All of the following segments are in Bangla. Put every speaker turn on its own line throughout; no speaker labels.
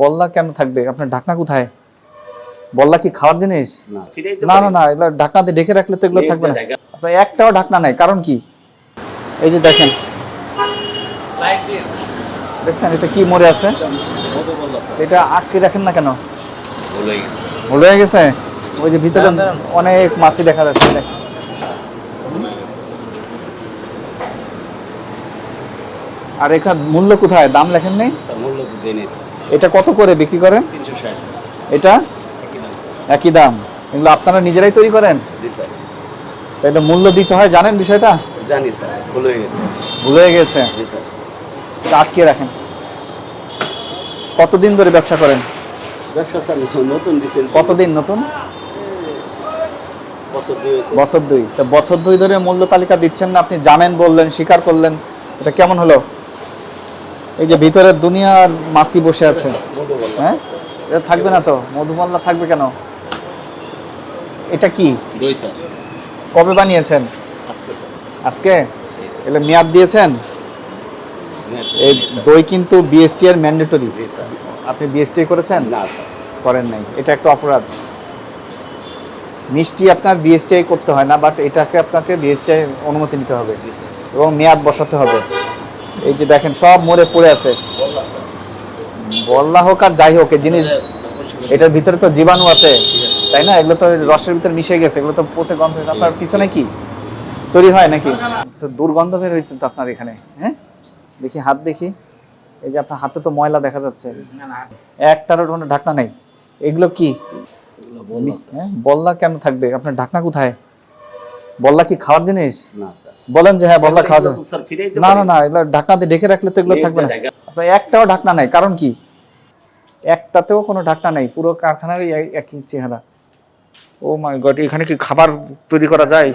বললা
হ্যাঁ কেন থাকবে? আপনার ঢাকনা কোথায়? বল্লা কি খাওয়ার জিনিস?
না
না না এগুলো ঢাকনাতে ঢেকে রাখলে তো এগুলো থাকবে না। আপনার একটাও ঢাকনা নাই কারণ কি? এই যে দেখেন। দেখছেন এটা কি মরে আছে? এটা আটকে রাখেন না কেন?
ভুলে গেছে।
ভুল হয়ে গেছে? ওই যে ভিতরে অনেক মাছি দেখা যাচ্ছে দেখেন।
ভুলে গেছে
আর এখান মূল্য কোথায়? দাম লেখেন নেই?
মূল্য
এটা কত করে বিক্রি করেন? এটা?
একই দাম
এগুলো আপনারা নিজেরাই তৈরি করেন?
জি স্যার।
এটা মূল্য দিতে হয় জানেন বিষয়টা?
জানি স্যার। ভুল হয়ে গেছে।
ভুল হয়ে গেছে।
জি স্যার।
এটা আটকে রাখেন। কতদিন ধরে ব্যবসা করেন?
ব্যবসা স্যার নতুন দিচ্ছেন
কতদিন নতুন?
বছর দুই হয়েছে।
বছর দুই। তো বছর দুই ধরে মূল্য তালিকা দিচ্ছেন না? আপনি জানেন বললেন স্বীকার করলেন। এটা কেমন হলো? এই যে ভিতরের দুনিয়ার মাছি বসে আছে। হ্যাঁ? এটা থাকবে না তো? মধুমাল্লা থাকবে কেন? এটা কি?
দই স্যার।
কবে বানিয়েছেন?
আজকে।
এগুলো মেয়াদ দিয়েছেন? এই দই কিন্তু বিএসটি এর ম্যান্ডেটরি আপনি বিএসটি করেছেন?
না
করেন নাই। এটা একটা অপরাধ। মিষ্টি আপনার বিএসটিআই করতে হয় না বাট এটাকে আপনাকে বিএসটিআই অনুমতি নিতে হবে। এবং মেয়াদ বসাতে হবে। এই যে দেখেন সব মরে পড়ে আছে।
বললা
হোক আর যাই হোক এই জিনিস এটার ভিতরে তো জীবাণু আছে তাই না? এগুলো তো রসের ভিতরে মিশে গেছে এগুলো তো পচে গন্ধ আপনার পিছনে কি? তৈরি হয় নাকি? তো দুর্গন্ধ বের হয়েছে তো আপনার এখানে হ্যাঁ? দেখি হাত দেখি। এই যে আপনার হাতে তো ময়লা দেখা যাচ্ছে। একটারও কোনো ঢাকনা নেই। এগুলো কি? হ্যাঁ বল্লা কেন থাকবে? আপনার ঢাকনা কোথায়? বল্লা কি খাওয়ার জিনিস?
না স্যার।
বলেন যে হ্যাঁ বল্লা খাওয়া
ফিরাইতে
না না না। এগুলো ঢাকনাতে ঢেকে রাখলে তো এগুলো থাকবে না। আপনার একটাও ঢাকনা নাই কারণ কি? একটাতেও কোনো ঢাকনা নাই পুরো কারখানার একই চেহারা ও মাই গড এখানে কি খাবার তৈরি করা যায়?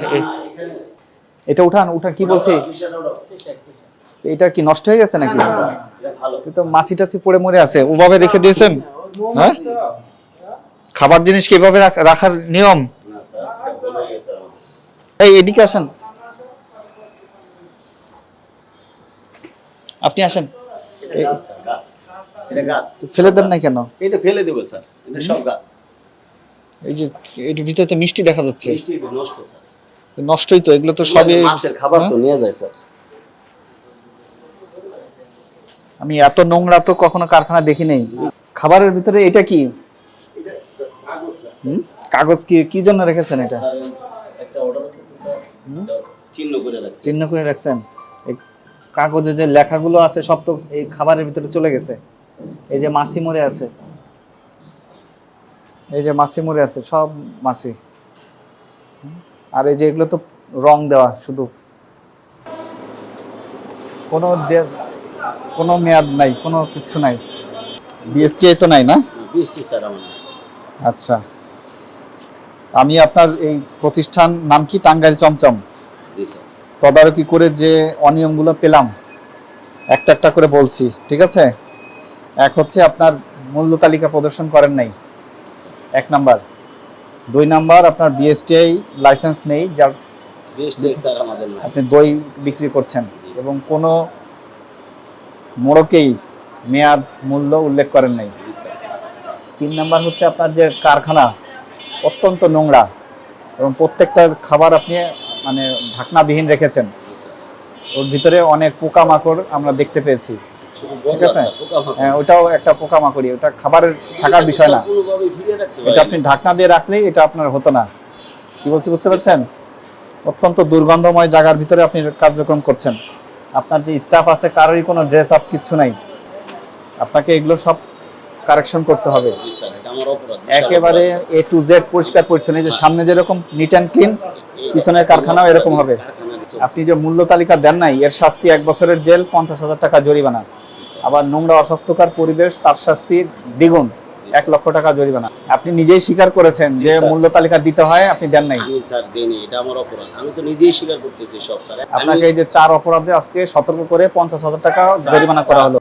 এটা উঠান উঠান কি বলছে? এটা কি নষ্ট হয়ে গেছে নাকি? এ তো মাছি টাছি পড়ে মরে আছে ওভাবে রেখে দিয়েছেন? হ্যাঁ? খাবার জিনিস কি এভাবে রাখার নিয়ম
না স্যার এটা ভুল হয়ে গেছে আমার।
এই এদিকে আসেন। আপনি আসেন। ফেলে দেন নাই কেন?
এটা ফেলে দেবো স্যার। এটা সব গাছ।
এই যে এটার ভিতরে মিষ্টি দেখা যাচ্ছে।
মিষ্টি নষ্ট স্যার।
নষ্টই তো এগুলো তো সবই
খাবার তো
হ্যাঁ?
নিয়ে যায় স্যার।
আমি এত নোংরা তো কখনো কারখানা দেখি নেই। খাবারের ভিতরে এটা কি?
কাগজ
কি কি জন্য রেখেছেন এটা
স্যার, একটা অর্ডার আছে তো স্যার এটা চিহ্ন করে রাখছি।
চিহ্ন করে রাখছেন? কাগজে যে লেখাগুলো আছে সব তো এই খাবারের ভিতরে চলে গেছে। এই যে মাছি মরে আছে। এই যে মাছি মরে আছে সব মাছি। আর এই যে এগুলো তো রং দেওয়া শুধু। কোনো কোনো মেয়াদ নাই কোনো কিছু নাই। বিএসটিআই তো নাই না?
বৃষ্টি স্যার
আচ্ছা। আমি আপনার এই প্রতিষ্ঠান নাম কি? টাঙ্গাইল চমচম। তদারকি করে যে অনিয়মগুলো পেলাম একটা একটা করে বলছি ঠিক আছে? এক হচ্ছে আপনার মূল্য তালিকা প্রদর্শন করেন নাই। এক নাম্বার। দুই নাম্বার আপনার বিএসটিআই লাইসেন্স নেই যার আপনি দই বিক্রি করছেন এবং কোনো মোড়কেই মেয়াদ মূল্য উল্লেখ করেন নাই। তিন নাম্বার হচ্ছে আপনার যে কারখানা অত্যন্ত নোংরা এবং প্রত্যেকটা খাবার আপনি মানে ঢাকনাবিহীন রেখেছেন। ওর ভিতরে অনেক পোকামাকড় আমরা দেখতে পেয়েছি। ঠিক আছে? হ্যাঁ, ওটাও একটা পোকামাকড়ি ওটা খাবারের থাকার বিষয় না। এটা আপনি ঢাকনা দিয়ে রাখলেই এটা আপনার হতো না। কি বলছি বুঝতে পারছেন? অত্যন্ত দুর্গন্ধময় জায়গার ভিতরে আপনি কার্যক্রম করছেন। আপনার যে স্টাফ আছে কারোরই কোনো ড্রেস আপ কিচ্ছু নাই। আপনাকে এগুলো সব কারেকশন করতে হবে। একেবারে এ টু জেড পরিষ্কার পরিচ্ছন্ন। যে সামনে যেরকম নিট অ্যান্ড ক্লিন পিছনের কারখানাও এরকম হবে। আপনি যে মূল্য তালিকা দেন নাই এর শাস্তি এক বছরের জেল পঞ্চাশ হাজার টাকা জরিমানা। আবার নোংরা অস্বাস্থ্যকর পরিবেশ তার শাস্তি দ্বিগুণ এক লক্ষ টাকা জরিমানা। আপনি নিজেই স্বীকার করেছেন যে মূল্য তালিকা দিতে হয় আপনি দেন নাই।
স্যার দেইনি, এটা আমার অপরাধ। আমি তো নিজেই স্বীকার করতেছি সব স্যার।
আপনাকে এই যে চার অপরাধে আজকে সতর্ক করে পঞ্চাশ হাজার টাকা জরিমানা করা হলো।